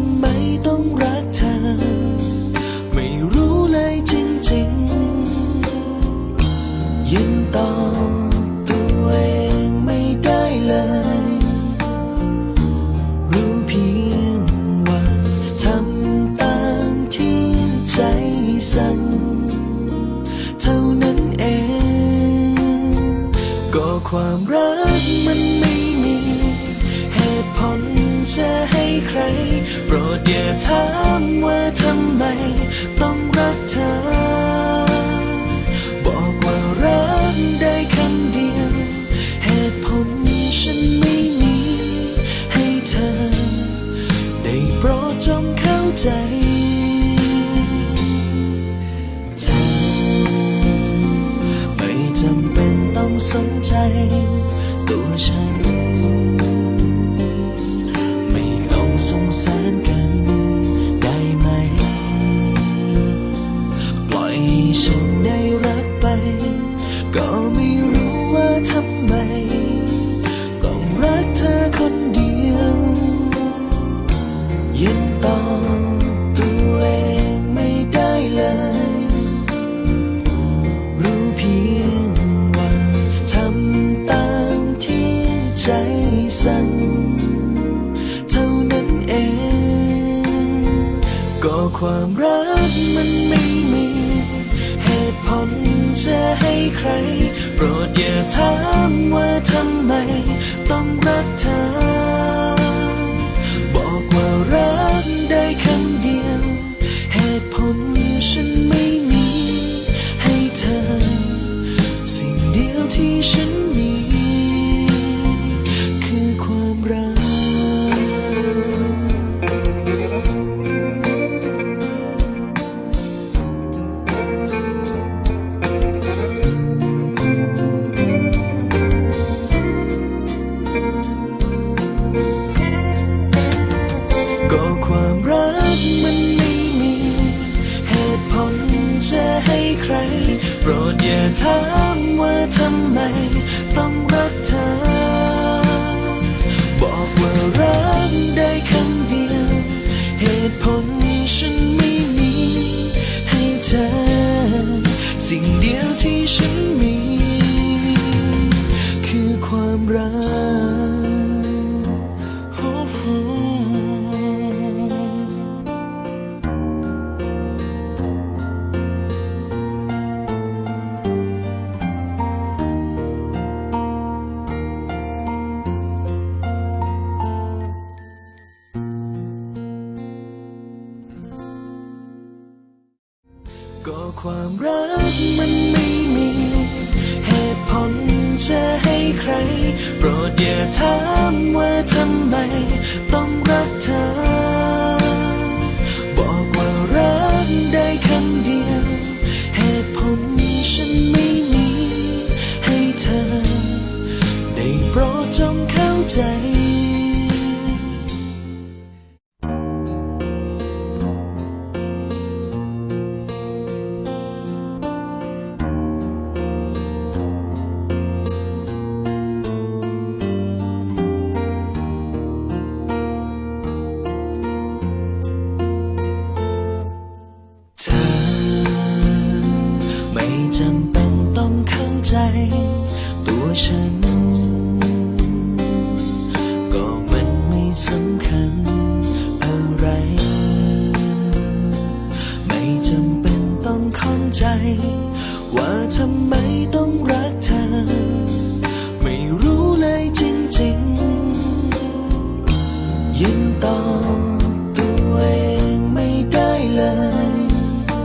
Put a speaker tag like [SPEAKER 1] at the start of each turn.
[SPEAKER 1] ำไมต้องรักเธอ ไม่รู้เลยจริงๆ ยังตอบตัวเองไม่ได้เลย รู้เพียงว่าทำตามที่ใจสั่งเท่านั้นเอง ก็ความรักมันไม่มี เหตุผลจะให้ใคร โปรดอย่าถามว่าทำไมต้องรักเธอ บอกว่ารักได้คำเดียว เหตุผลฉันไม่มีให้เธอ ได้โปรดจงเข้าใจเธอไม่จำเป็นต้องสนใจ ตัวฉัน ฉันได้รักไป ก็ไม่รู้ว่าทำไม ต้องรักเธอคนเดียวยังตอบตัวเองไม่ได้เลย รู้เพียงว่าทำตามที่ใจสั่งเท่านั้นเอง ก็ความรักมันไม่ จะให้ใคร โปรดอย่าถามว่าทำไม ต้องรักเธอ จะให้ใคร โปรดอย่าถามว่าทำไม ต้องรักเธอ ความรักมันไม่มีเหตุผลจะให้ใคร โปรดอย่าถามว่าทำไม ต้องรักเธอ บอกว่ารักได้คำเดียว เหตุผลฉันไม่มี ให้เธอ ได้โปรดจงเข้าใจ ฉัน ก็มันไม่สำคัญอะไร ไม่จำเป็นต้องข้องใจ ว่าทำไมต้อง